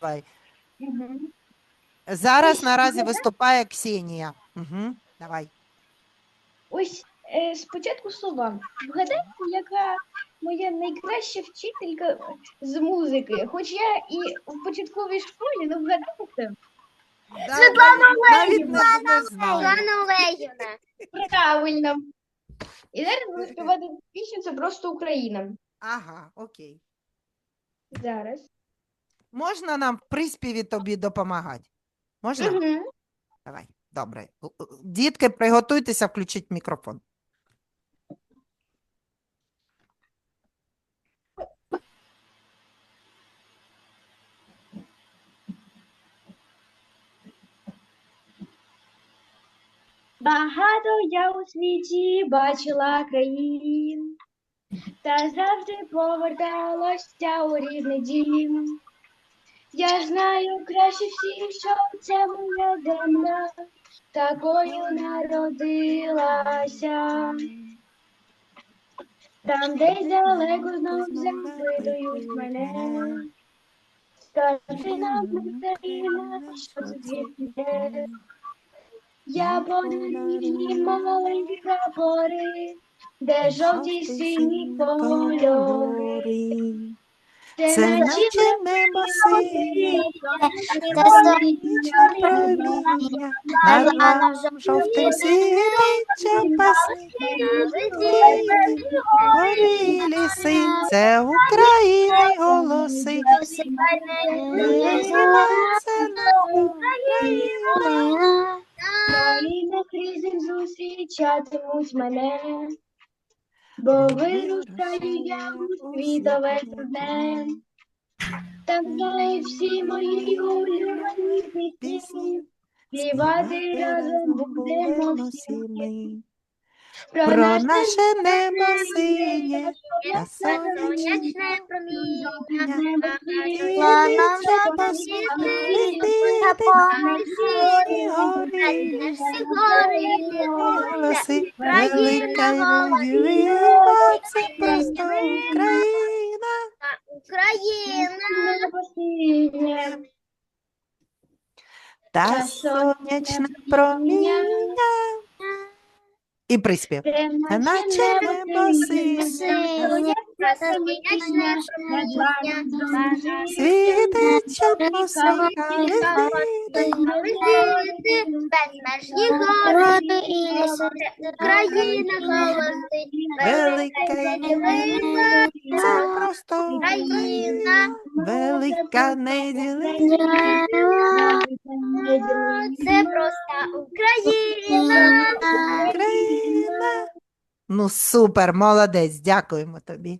Давай. Зараз наразі виступає Ксенія. Угу. Давай. Ось е, спочатку слова. Вгадайте, яка моя найкраща вчителька з музики. Хоч я і в початковій школі, ну вгадайте. Да. Світлана Олегівна. Правильно. І зараз буду співати пісню це просто Україна. Ага, окей. Зараз. Можна нам в приспіві тобі допомагати? Можна? Угу. Давай. Добре. Дітки, приготуйтеся, включіть мікрофон. Багато я у світі бачила країн, та завжди поверталася у рідний дім. Я знаю краще всіх, що це моя земля, такою народилася. Там десь далеко знов запитують мене. Скажи нам, Україна, що це звідки? Я подарівні маленькі прапори, де жовті сині кольори. Це наче небо синє, Та сонячне проміння, над нам жовтим сіріччям пасне. Горі ліси, це України голоси. Це Україна. Країна крізь зустрічатимуть мене, бо вирушаю я у світове дне. Та знаю всі мої улюблені пісні, співати разом будемо всі ми. Про наше небо синє, та сонячне проміння. Планом Сірі гори, всі гори. голоси, велика ювіла, це просто Україна. Україна. Та сонячне проміння. І приспів. Наче небо синє, світить, посміхали Безмежні гори і ліси. Україна голосить. Велика це просто Україна. Велика неділення. Це просто Україна. Україна. Ну, супер, молодець, дякуємо тобі.